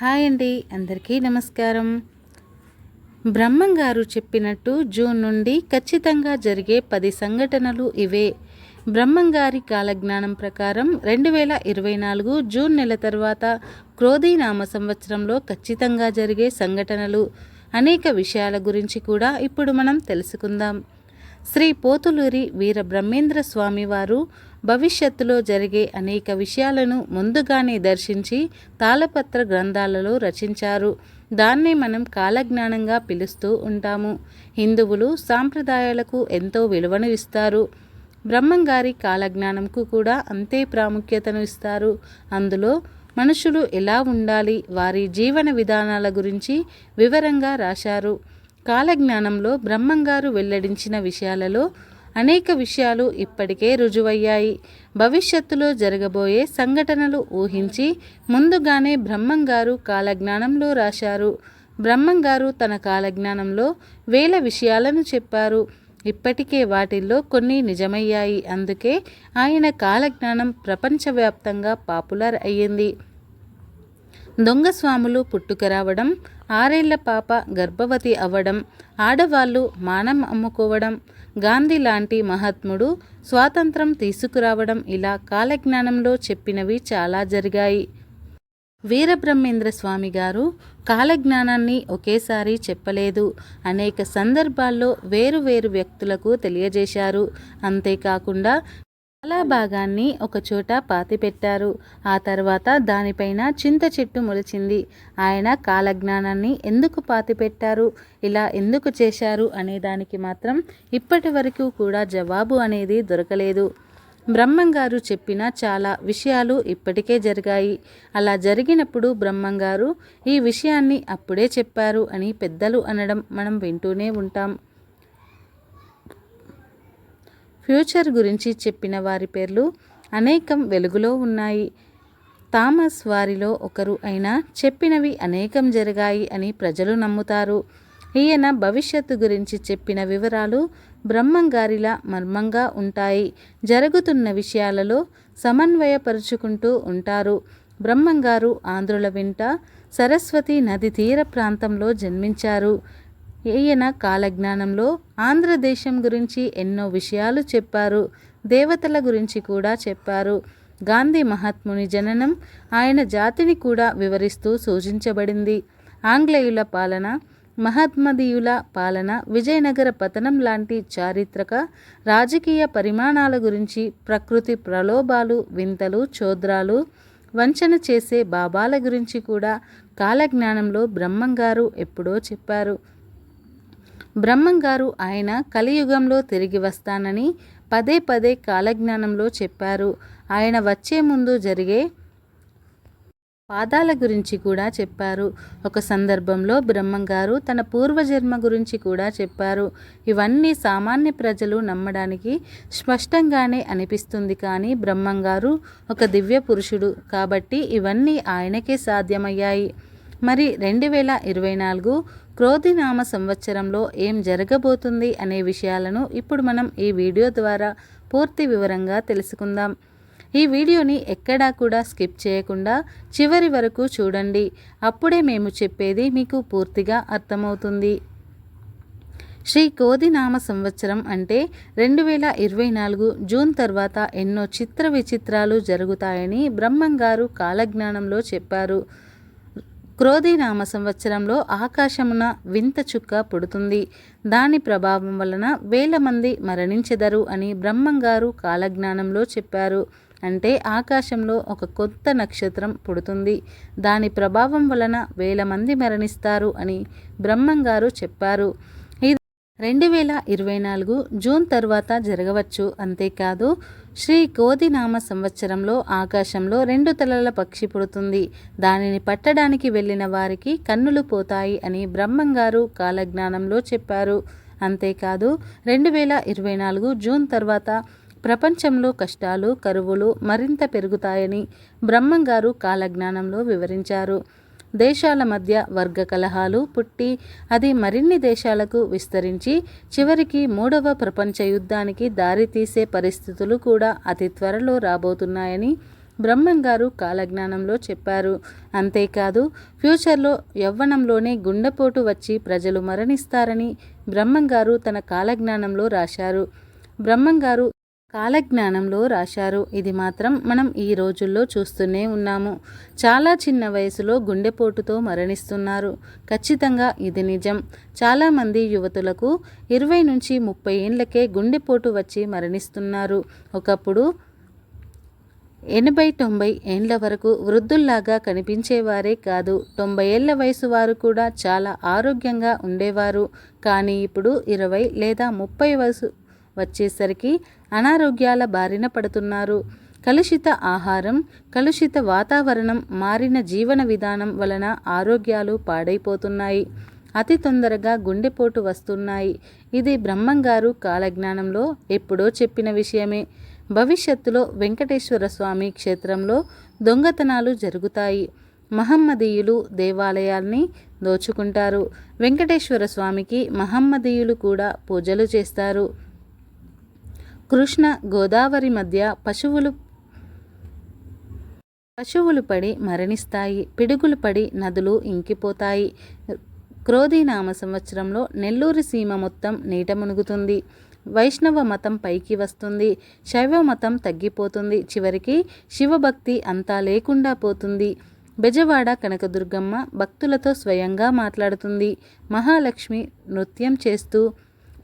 Hi అండి అందరికీ నమస్కారం. బ్రహ్మం గారు చెప్పినట్టు జూన్ నుండి ఖచ్చితంగా జరిగే పది సంఘటనలు ఇవే. బ్రహ్మం గారి కాలజ్ఞానం ప్రకారం రెండు వేల ఇరవై నాలుగు జూన్ నెల తర్వాత క్రోధీనామ సంవత్సరంలో ఖచ్చితంగా జరిగే సంఘటనలు. అనేక విషయాల గురించి కూడా ఇప్పుడు మనం తెలుసుకుందాం. శ్రీ పోతులూరి వీర బ్రహ్మేంద్ర స్వామి వారు భవిష్యత్తులో జరిగే అనేక విషయాలను ముందుగానే దర్శించి తాళపత్ర గ్రంథాలలో రచించారు. దాన్నే మనం కాలజ్ఞానంగా పిలుస్తూ ఉంటాము. హిందువులు సాంప్రదాయాలకు ఎంతో విలువను ఇస్తారు. బ్రహ్మంగారి కాలజ్ఞానంకు కూడా అంతే ప్రాముఖ్యతను ఇస్తారు. అందులో మనుషులు ఎలా ఉండాలి వారి జీవన విధానాల గురించి వివరంగా రాశారు. కాలజ్ఞానంలో బ్రహ్మంగారు వెల్లడించిన విషయాలలో అనేక విషయాలు ఇప్పటికే రుజువయ్యాయి. భవిష్యత్తులో జరగబోయే సంఘటనలు ఊహించి ముందుగానే బ్రహ్మంగారు కాలజ్ఞానంలో రాశారు. బ్రహ్మంగారు తన కాలజ్ఞానంలో వేల విషయాలను చెప్పారు. ఇప్పటికే వాటిల్లో కొన్ని నిజమయ్యాయి. అందుకే ఆయన కాలజ్ఞానం ప్రపంచవ్యాప్తంగా పాపులర్ అయ్యింది. దొంగ స్వాములు పుట్టుక రావడం ఆరేళ్ళ పాప గర్భవతి అవ్వడం ఆడవాళ్ళు మానం అమ్ముకోవడం గాంధీ లాంటి మహాత్ముడు స్వాతంత్రం తీసుకురావడం ఇలా కాలజ్ఞానంలో చెప్పినవి చాలా జరిగాయి. వీరబ్రహ్మేంద్ర స్వామి గారు కాలజ్ఞానాన్ని ఒకేసారి చెప్పలేదు. అనేక సందర్భాల్లో వేరు వేరు వ్యక్తులకు తెలియజేశారు. అంతేకాకుండా చాలా భాగాన్ని ఒకచోట పాతిపెట్టారు ఆ తర్వాత దానిపైన చింత చెట్టు మొలిచింది. ఆయన కాలజ్ఞానాన్ని ఎందుకు పాతిపెట్టారు ఇలా ఎందుకు చేశారు? అనే దానికి మాత్రం ఇప్పటి వరకు కూడా జవాబు అనేది దొరకలేదు. బ్రహ్మంగారు చెప్పిన చాలా విషయాలు ఇప్పటికే జరిగాయి. అలా జరిగినప్పుడు బ్రహ్మంగారు ఈ విషయాన్ని అప్పుడే చెప్పారు అని పెద్దలు అనడం మనం వింటూనే ఉంటాం. ఫ్యూచర్ గురించి చెప్పిన వారి పేర్లు అనేకం వెలుగులో ఉన్నాయి. థామస్ వారిలో ఒకరు అయినా చెప్పినవి అనేకం జరిగాయి అని ప్రజలు నమ్ముతారు. ఈయన భవిష్యత్తు గురించి చెప్పిన వివరాలు బ్రహ్మంగారిలా మర్మంగా ఉంటాయి. జరుగుతున్న విషయాలలో సమన్వయపరుచుకుంటూ ఉంటారు. బ్రహ్మంగారు ఆంధ్రుల వెంట సరస్వతి నది తీర ప్రాంతంలో జన్మించారు. ఈయన కాలజ్ఞానంలో ఆంధ్రదేశం గురించి ఎన్నో విషయాలు చెప్పారు. దేవతల గురించి కూడా చెప్పారు. గాంధీ మహాత్ముని జననం ఆయన జాతిని కూడా వివరిస్తూ సూచించబడింది. ఆంగ్లేయుల పాలన మహాత్మదీయుల పాలన విజయనగర పతనం లాంటి చారిత్రక రాజకీయ పరిమాణాల గురించి ప్రకృతి ప్రలోభాలు వింతలు చోద్రాలు వంచన చేసే బాబాల గురించి కూడా కాలజ్ఞానంలో బ్రహ్మంగారు ఎప్పుడో చెప్పారు. బ్రహ్మంగారు ఆయన కలియుగంలో తిరిగి వస్తానని పదే పదే కాలజ్ఞానంలో చెప్పారు. ఆయన వచ్చే ముందు జరిగే పాదాల గురించి కూడా చెప్పారు. ఒక సందర్భంలో బ్రహ్మంగారు తన పూర్వజన్మ గురించి కూడా చెప్పారు. ఇవన్నీ సామాన్య ప్రజలు నమ్మడానికి స్పష్టంగానే అనిపిస్తుంది కానీ బ్రహ్మంగారు ఒక దివ్య పురుషుడు కాబట్టి ఇవన్నీ ఆయనకే సాధ్యమయ్యాయి. మరి రెండు వేల ఇరవై నాలుగు క్రోధినామ సంవత్సరంలో ఏం జరగబోతుంది అనే విషయాలను ఇప్పుడు మనం ఈ వీడియో ద్వారా పూర్తి వివరంగా తెలుసుకుందాం. ఈ వీడియోని ఎక్కడా కూడా స్కిప్ చేయకుండా చివరి వరకు చూడండి. అప్పుడే మేము చెప్పేది మీకు పూర్తిగా అర్థమవుతుంది. శ్రీ కోదినామ సంవత్సరం అంటే రెండు వేల ఇరవై నాలుగు జూన్ తర్వాత ఎన్నో చిత్ర విచిత్రాలు జరుగుతాయని బ్రహ్మంగారు కాలజ్ఞానంలో చెప్పారు. క్రోధినామ సంవత్సరంలో ఆకాశమున వింత చుక్క పుడుతుంది. దాని ప్రభావం వలన వేల మంది మరణించెదరు అని బ్రహ్మంగారు కాలజ్ఞానంలో చెప్పారు. అంటే ఆకాశంలో ఒక కొత్త నక్షత్రం పుడుతుంది. దాని ప్రభావం వలన వేల మంది మరణిస్తారు అని బ్రహ్మంగారు చెప్పారు. రెండు వేల ఇరవై నాలుగు జూన్ తర్వాత జరగవచ్చు. అంతేకాదు శ్రీ కోదినామ సంవత్సరంలో ఆకాశంలో రెండు తలల పక్షి పుడుతుంది. దానిని పట్టడానికి వెళ్ళిన వారికి కన్నులు పోతాయి అని బ్రహ్మంగారు కాలజ్ఞానంలో చెప్పారు. అంతేకాదు రెండు వేల ఇరవై నాలుగు జూన్ తర్వాత ప్రపంచంలో కష్టాలు కరువులు మరింత పెరుగుతాయని బ్రహ్మంగారు కాలజ్ఞానంలో వివరించారు. దేశాల మధ్య వర్గ కలహాలు పుట్టి అది మరిన్ని దేశాలకు విస్తరించి చివరికి మూడవ ప్రపంచ యుద్ధానికి దారితీసే పరిస్థితులు కూడా అతి త్వరలో రాబోతున్నాయని బ్రహ్మంగారు కాలజ్ఞానంలో చెప్పారు. అంతేకాదు ఫ్యూచర్లో యవ్వనంలోనే గుండెపోటు వచ్చి ప్రజలు మరణిస్తారని బ్రహ్మంగారు తన కాలజ్ఞానంలో రాశారు. బ్రహ్మంగారు కాలజ్ఞానంలో రాశారు. ఇది మాత్రం మనం ఈ రోజుల్లో చూస్తూనే ఉన్నాము. చాలా చిన్న వయసులో గుండెపోటుతో మరణిస్తున్నారు. ఖచ్చితంగా ఇది నిజం. చాలామంది యువతులకు ఇరవై నుంచి ముప్పై ఏళ్ళకే గుండెపోటు వచ్చి మరణిస్తున్నారు. ఒకప్పుడు ఎనభై తొంభై ఏండ్ల వరకు వృద్ధుల్లాగా కనిపించేవారే కాదు. తొంభై ఏళ్ళ వయసు వారు కూడా చాలా ఆరోగ్యంగా ఉండేవారు. కానీ ఇప్పుడు ఇరవై లేదా ముప్పై వయసు వచ్చేసరికి అనారోగ్యాల బారిన పడుతున్నారు. కలుషిత ఆహారం కలుషిత వాతావరణం మారిన జీవన విధానం వలన ఆరోగ్యాలు పాడైపోతున్నాయి. అతి తొందరగా గుండెపోటు వస్తున్నాయి. ఇది బ్రహ్మంగారు కాలజ్ఞానంలో ఎప్పుడో చెప్పిన విషయమే. భవిష్యత్తులో వెంకటేశ్వర స్వామి క్షేత్రంలో దొంగతనాలు జరుగుతాయి. మహమ్మదీయులు దేవాలయాల్ని దోచుకుంటారు. వెంకటేశ్వర స్వామికి మహమ్మదీయులు కూడా పూజలు చేస్తారు. కృష్ణ గోదావరి మధ్య పశువులు పశువులు పడి మరణిస్తాయి. పిడుగులు పడి నదులు ఇంకిపోతాయి. క్రోధీనామ సంవత్సరంలో నెల్లూరు సీమ మొత్తం నీట మునుగుతుంది. వైష్ణవ మతం పైకి వస్తుంది. శైవ మతం తగ్గిపోతుంది. చివరికి శివభక్తి అంతా లేకుండా పోతుంది. బెజవాడ కనకదుర్గమ్మ భక్తులతో స్వయంగా మాట్లాడుతుంది. మహాలక్ష్మి నృత్యం చేస్తూ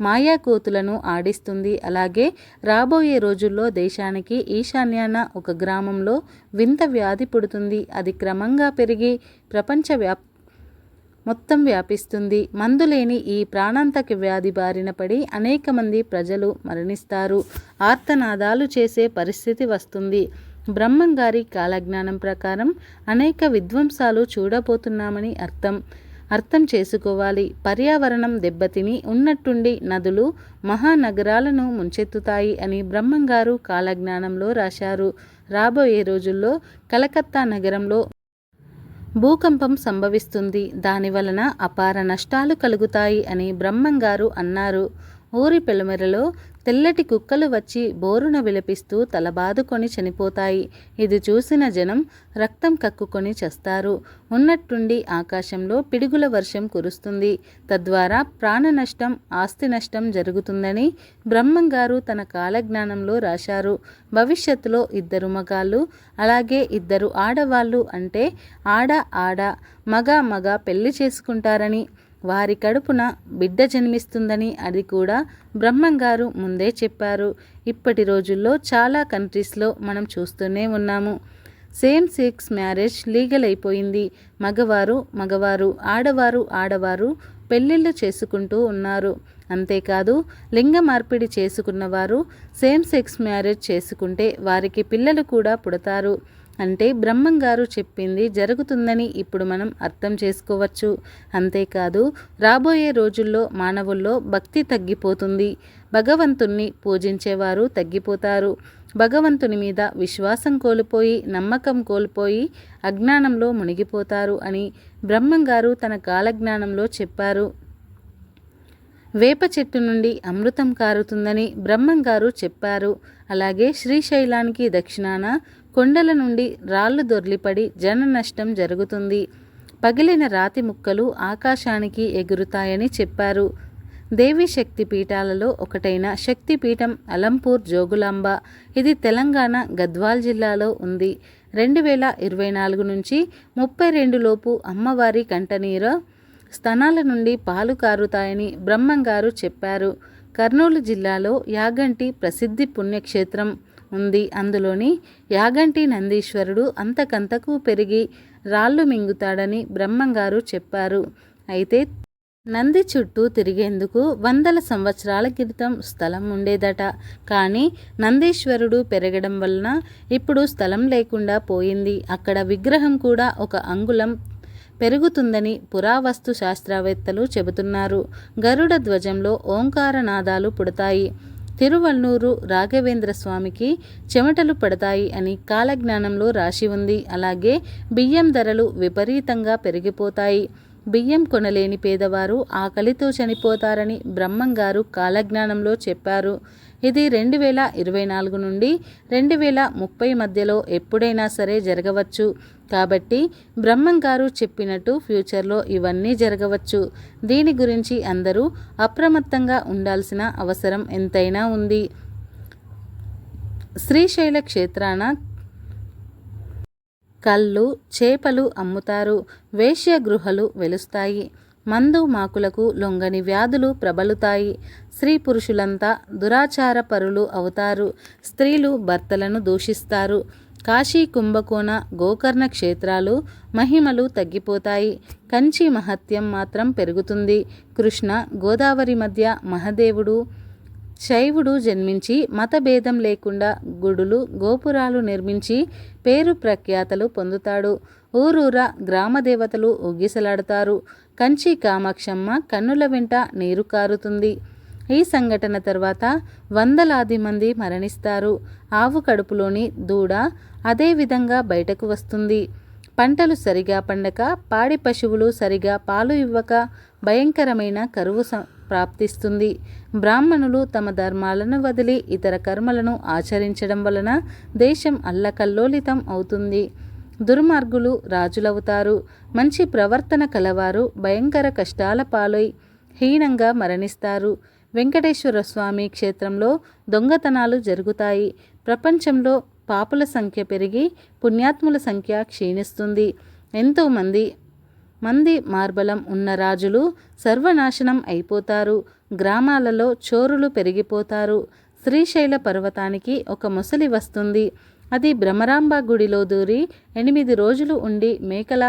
మాయాకోతులను ఆడిస్తుంది. అలాగే రాబోయే రోజుల్లో దేశానికి ఈశాన్యాన ఒక గ్రామంలో వింత వ్యాధి పుడుతుంది. అది క్రమంగా పెరిగి ప్రపంచ వ్యాప్ మొత్తం వ్యాపిస్తుంది. మందులేని ఈ ప్రాణాంతక వ్యాధి బారిన పడి అనేక మంది ప్రజలు మరణిస్తారు. ఆర్తనాదాలు చేసే పరిస్థితి వస్తుంది. బ్రహ్మంగారి కాలజ్ఞానం ప్రకారం అనేక విధ్వంసాలు చూడబోతున్నామని అర్థం. అర్థం చేసుకోవాలి. పర్యావరణం దెబ్బతిని ఉన్నట్టుండి నదులు మహానగరాలను ముంచెత్తుతాయి అని బ్రహ్మంగారు కాలజ్ఞానంలో రాశారు. రాబోయే రోజుల్లో కలకత్తా నగరంలో భూకంపం సంభవిస్తుంది. దాని వలన అపార నష్టాలు కలుగుతాయి అని బ్రహ్మంగారు అన్నారు. ఊరి పెలమెరలో తెల్లటి కుక్కలు వచ్చి బోరున విలపిస్తూ తలబాదుకొని చనిపోతాయి. ఇది చూసిన జనం రక్తం కక్కుకొని చస్తారు. ఉన్నట్టుండి ఆకాశంలో పిడుగుల వర్షం కురుస్తుంది. తద్వారా ప్రాణ నష్టం ఆస్తి నష్టం జరుగుతుందని బ్రహ్మంగారు తన కాలజ్ఞానంలో రాశారు. భవిష్యత్తులో ఇద్దరు మగాళ్ళు అలాగే ఇద్దరు ఆడవాళ్ళు అంటే ఆడ ఆడ మగ మగ పెళ్ళి చేసుకుంటారని వారి కడుపున బిడ్డ జన్మిస్తుందని అది కూడా బ్రహ్మంగారు ముందే చెప్పారు. ఇప్పటి రోజుల్లో చాలా కంట్రీస్లో మనం చూస్తూనే ఉన్నాము. సేమ్ సెక్స్ మ్యారేజ్ లీగల్ అయిపోయింది. మగవారు మగవారు ఆడవారు ఆడవారు పెళ్ళిళ్ళు చేసుకుంటూ ఉన్నారు. అంతేకాదు లింగ మార్పిడి చేసుకున్నవారు సేమ్ సెక్స్ మ్యారేజ్ చేసుకుంటే వారికి పిల్లలు కూడా పుడతారు. అంటే బ్రహ్మంగారు చెప్పింది జరుగుతుందని ఇప్పుడు మనం అర్థం చేసుకోవచ్చు. అంతేకాదు రాబోయే రోజుల్లో మానవుల్లో భక్తి తగ్గిపోతుంది. భగవంతుణ్ణి పూజించేవారు తగ్గిపోతారు. భగవంతుని మీద విశ్వాసం కోల్పోయి నమ్మకం కోల్పోయి అజ్ఞానంలో మునిగిపోతారు అని బ్రహ్మంగారు తన కాలజ్ఞానంలో చెప్పారు. వేప చెట్టు నుండి అమృతం కారుతుందని బ్రహ్మంగారు చెప్పారు. అలాగే శ్రీశైలానికి దక్షిణాన కొండల నుండి రాళ్ళు దొర్లిపడి జన నష్టం జరుగుతుంది. పగిలిన రాతి ముక్కలు ఆకాశానికి ఎగురుతాయని చెప్పారు. దేవి శక్తి పీఠాలలో ఒకటైన శక్తిపీఠం అలంపూర్ జోగులాంబ. ఇది తెలంగాణ గద్వాల్ జిల్లాలో ఉంది. రెండు వేల ఇరవై నాలుగు నుంచి ముప్పై రెండు లోపు అమ్మవారి కంటనీరు స్థనాల నుండి పాలు కారుతాయని బ్రహ్మంగారు చెప్పారు. కర్నూలు జిల్లాలో యాగంటి ప్రసిద్ధి పుణ్యక్షేత్రం. ఉంది. అందులోని యాగంటి నందీశ్వరుడు అంతకంతకు పెరిగి రాళ్ళు మింగుతాడని బ్రహ్మంగారు చెప్పారు. అయితే నంది చుట్టూ తిరిగేందుకు వందల సంవత్సరాల క్రితం స్థలం ఉండేదట. కానీ నందీశ్వరుడు పెరగడం వలన ఇప్పుడు స్థలం లేకుండా పోయింది. అక్కడ విగ్రహం కూడా ఒక అంగుళం పెరుగుతుందని పురావస్తు శాస్త్రవేత్తలు చెబుతున్నారు. గరుడ ధ్వజంలో ఓంకారనాదాలు పుడతాయి. తిరువల్నూరు రాఘవేంద్ర స్వామికి చెమటలు పడతాయి అని కాలజ్ఞానంలో రాసి ఉంది. అలాగే బియ్యం ధరలు విపరీతంగా పెరిగిపోతాయి. బియ్యం కొనలేని పేదవారు ఆకలితో చనిపోతారని బ్రహ్మంగారు కాలజ్ఞానంలో చెప్పారు. ఇది రెండు వేల ఇరవై నాలుగు నుండి రెండు వేల ముప్పై మధ్యలో ఎప్పుడైనా సరే జరగవచ్చు. కాబట్టి బ్రహ్మం గారు చెప్పినట్టు ఫ్యూచర్లో ఇవన్నీ జరగవచ్చు. దీని గురించి అందరూ అప్రమత్తంగా ఉండాల్సిన అవసరం ఎంతైనా ఉంది. శ్రీశైల క్షేత్రాన కళ్ళు చేపలు అమ్ముతారు వేశ్య గృహలు వెలుస్తాయి. మందు మాకులకు లొంగని వ్యాధులు ప్రబలుతాయి. స్త్రీ పురుషులంతా దురాచార పరులు అవుతారు. స్త్రీలు భర్తలను దూషిస్తారు. కాశీ కుంభకోణ గోకర్ణ క్షేత్రాలు మహిమలు తగ్గిపోతాయి. కంచి మహత్యం మాత్రం పెరుగుతుంది. కృష్ణ గోదావరి మధ్య మహదేవుడు శైవుడు జన్మించి మతభేదం లేకుండా గుడులు గోపురాలు నిర్మించి పేరు ప్రఖ్యాతలు పొందుతాడు. ఊరూర గ్రామ దేవతలు ఉగ్గిసలాడతారు కంచి కామాక్షమ్మ కన్నుల వెంట నీరు కారుతుంది. ఈ సంఘటన తర్వాత వందలాది మంది మరణిస్తారు. ఆవు కడుపులోని దూడ అదే విధంగా బయటకు వస్తుంది. పంటలు సరిగా పండక పాడి పశువులు సరిగా పాలు ఇవ్వక భయంకరమైన కరువు ప్రాప్తిస్తుంది. బ్రాహ్మణులు తమ ధర్మాలను వదిలి ఇతర కర్మలను ఆచరించడం వలన దేశం అల్లకల్లోలితం అవుతుంది. దుర్మార్గులు రాజులవుతారు. మంచి ప్రవర్తన కలవారు భయంకర కష్టాల పాలై హీనంగా మరణిస్తారు. వెంకటేశ్వర స్వామి క్షేత్రంలో దొంగతనాలు జరుగుతాయి. ప్రపంచంలో పాపుల సంఖ్య పెరిగి పుణ్యాత్ముల సంఖ్య క్షీణిస్తుంది. ఎంతోమంది మంది మార్బలం ఉన్న రాజులు సర్వనాశనం అయిపోతారు. గ్రామాలలో చోరులు పెరిగిపోతారు. శ్రీశైల పర్వతానికి ఒక ముసలి వస్తుంది. అది భ్రమరాంబ గుడిలో దూరి ఎనిమిది రోజులు ఉండి మేకల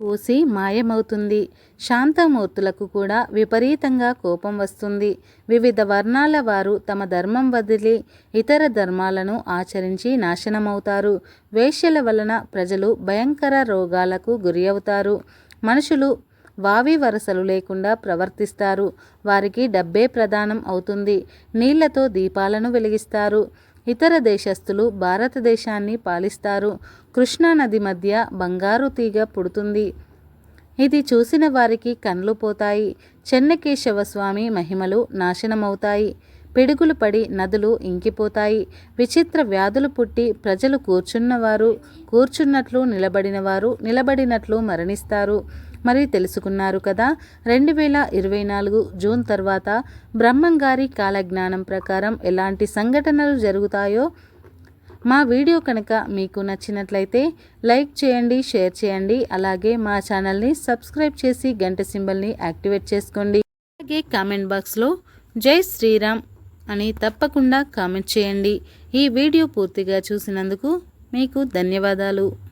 పూసి మాయమవుతుంది. శాంతమూర్తులకు కూడా విపరీతంగా కోపం వస్తుంది. వివిధ వర్ణాల వారు తమ ధర్మం వదిలి ఇతర ధర్మాలను ఆచరించి నాశనమవుతారు. వేశ్యల వలన ప్రజలు భయంకర రోగాలకు గురి అవుతారు. మనుషులు వావి వరసలు లేకుండా ప్రవర్తిస్తారు. వారికి డబ్బే ప్రధానం అవుతుంది. నీళ్ళతో దీపాలను వెలిగిస్తారు. ఇతర దేశస్థులు భారతదేశాన్ని పాలిస్తారు. కృష్ణానది మధ్య బంగారు తీగ పుడుతుంది. ఇది చూసిన వారికి కండ్లు పోతాయి. చెన్నకేశవ స్వామి మహిమలు నాశనమవుతాయి. పిడుగులు పడి నదులు ఇంకిపోతాయి. విచిత్ర వ్యాధులు పుట్టి ప్రజలు కూర్చున్నవారు కూర్చున్నట్లు నిలబడినవారు నిలబడినట్లు మరణిస్తారు. మరి తెలుసుకున్నారు కదా రెండు వేల ఇరవై నాలుగు జూన్ తర్వాత బ్రహ్మంగారి కాలజ్ఞానం ప్రకారం ఎలాంటి సంఘటనలు జరుగుతాయో మా వీడియో కనుక మీకు నచ్చినట్లయితే లైక్ చేయండి షేర్ చేయండి అలాగే మా ఛానల్ని సబ్స్క్రైబ్ చేసి గంట సింబల్ని యాక్టివేట్ చేసుకోండి. అలాగే కామెంట్ బాక్స్లో జై శ్రీరామ్ అని తప్పకుండా కామెంట్ చేయండి. ఈ వీడియో పూర్తిగా చూసినందుకు మీకు ధన్యవాదాలు.